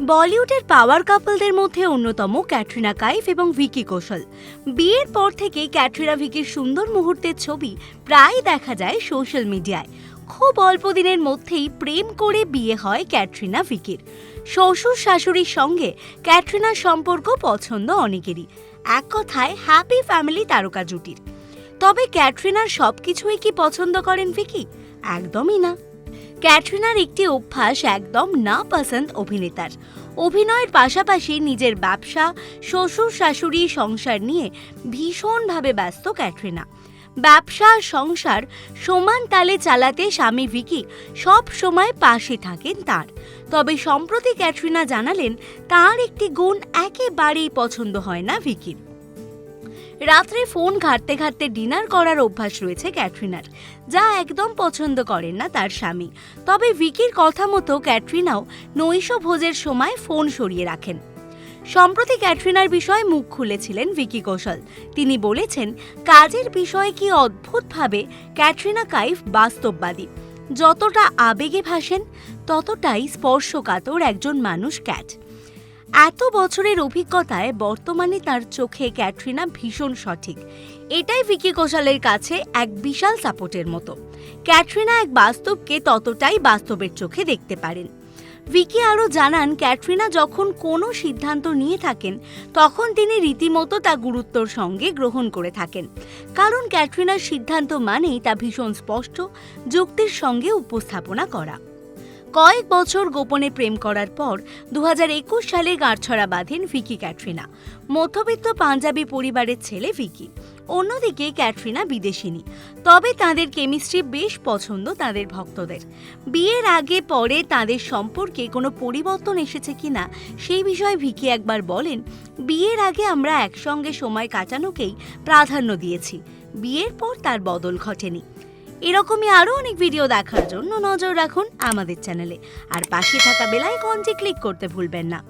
বলিউডের পাওয়ার কাপলদের মধ্যে অন্যতম ক্যাটরিনা কাইফ এবং ভিকি কৌশল। বিয়ের পর থেকে ক্যাটরিনা ভিকির সুন্দর মুহূর্তের ছবি প্রায় দেখা যায় সোশ্যাল মিডিয়ায়। খুব অল্প দিনের মধ্যেই প্রেম করে বিয়ে হয় ক্যাটরিনা ভিকির। শ্বশুর শাশুড়ির সঙ্গে ক্যাটরিনার সম্পর্ক পছন্দ অনেকেরই। এক কথায় হ্যাপি ফ্যামিলি তারকা জুটির। তবে ক্যাটরিনার সবকিছুই কি পছন্দ করেন ভিকি? একদমই না। ক্যাটরিনার একটি অভ্যাস একদম না পছন্দ অভিনেতার। অভিনয়ের পাশাপাশি নিজের ব্যবসা, শ্বশুর, শাশুড়ি, সংসার নিয়ে ভীষণভাবে ব্যস্ত ক্যাটরিনা। ব্যবসা, সংসার সমান তালে চালাতে স্বামী ভিকি সব সময় পাশে থাকেন তার। তবে সম্প্রতি ক্যাটরিনা জানালেন, তার একটি গুণ একেবারেই পছন্দ হয় না ভিকির। রাত্রে ফোন ঘাটতে ঘাটতে ডিনার করার অভ্যাস রয়েছে ক্যাটরিনার, যা একদম পছন্দ করেন না তার স্বামী। তবে ভিকির কথা মতো ক্যাটরিনাও নৈশ ভোজের সময় ফোন সরিয়ে রাখেন। সম্প্রতি ক্যাটরিনার বিষয়ে মুখ খুলেছিলেন ভিকি কৌশল। তিনি বলেছেন, কাজের বিষয়ে কি অদ্ভুতভাবে ক্যাটরিনা কাইফ বাস্তববাদী। যতটা আবেগে ভাসেন, ততটাই স্পর্শকাতর একজন মানুষ ক্যাট। এত বছরের অভিজ্ঞতায় বর্তমানে তার চোখে ক্যাটরিনা ভীষণ সঠিক। এটাই ভিকি কৌশলের কাছে এক বিশাল সাপোর্টের মতো। ক্যাটরিনা এক বাস্তবকে ততটাই বাস্তবের চোখে দেখতে পারেন। ভিকি আরও জানান, ক্যাটরিনা যখন কোনো সিদ্ধান্ত নিয়ে থাকেন, তখন তিনি রীতিমতো তা গুরুত্বর সঙ্গে গ্রহণ করে থাকেন। কারণ ক্যাটরিনার সিদ্ধান্ত মানেই তা ভীষণ স্পষ্ট, যুক্তির সঙ্গে উপস্থাপনা করা। কয়েক বছর গোপনে প্রেম করার পর দু হাজার একুশ সালে গাঁটছড়া বাঁধেন ভিকি ক্যাটরিনা। মধ্যবিত্ত পাঞ্জাবি পরিবারের ছেলে ভিকি। অন্যদিকে ক্যাটরিনা বিদেশিনী। তবে তাদের কেমিস্ট্রি বেশ পছন্দ তাদের ভক্তদের। বিয়ের আগে পরে তাদের সম্পর্কে কোনো পরিবর্তন এসেছে কিনা সেই বিষয়ে ভিকি একবার বলেন, বিয়ের আগে আমরা একসঙ্গে সময় কাটানোকেই প্রাধান্য দিয়েছি। বিয়ের পর তার বদল ঘটেনি। এরকমই আরও অনেক ভিডিও দেখার জন্য নজর রাখুন আমাদের চ্যানেলে আর পাশে থাকা বেলায় আইকনটি ক্লিক করতে ভুলবেন না।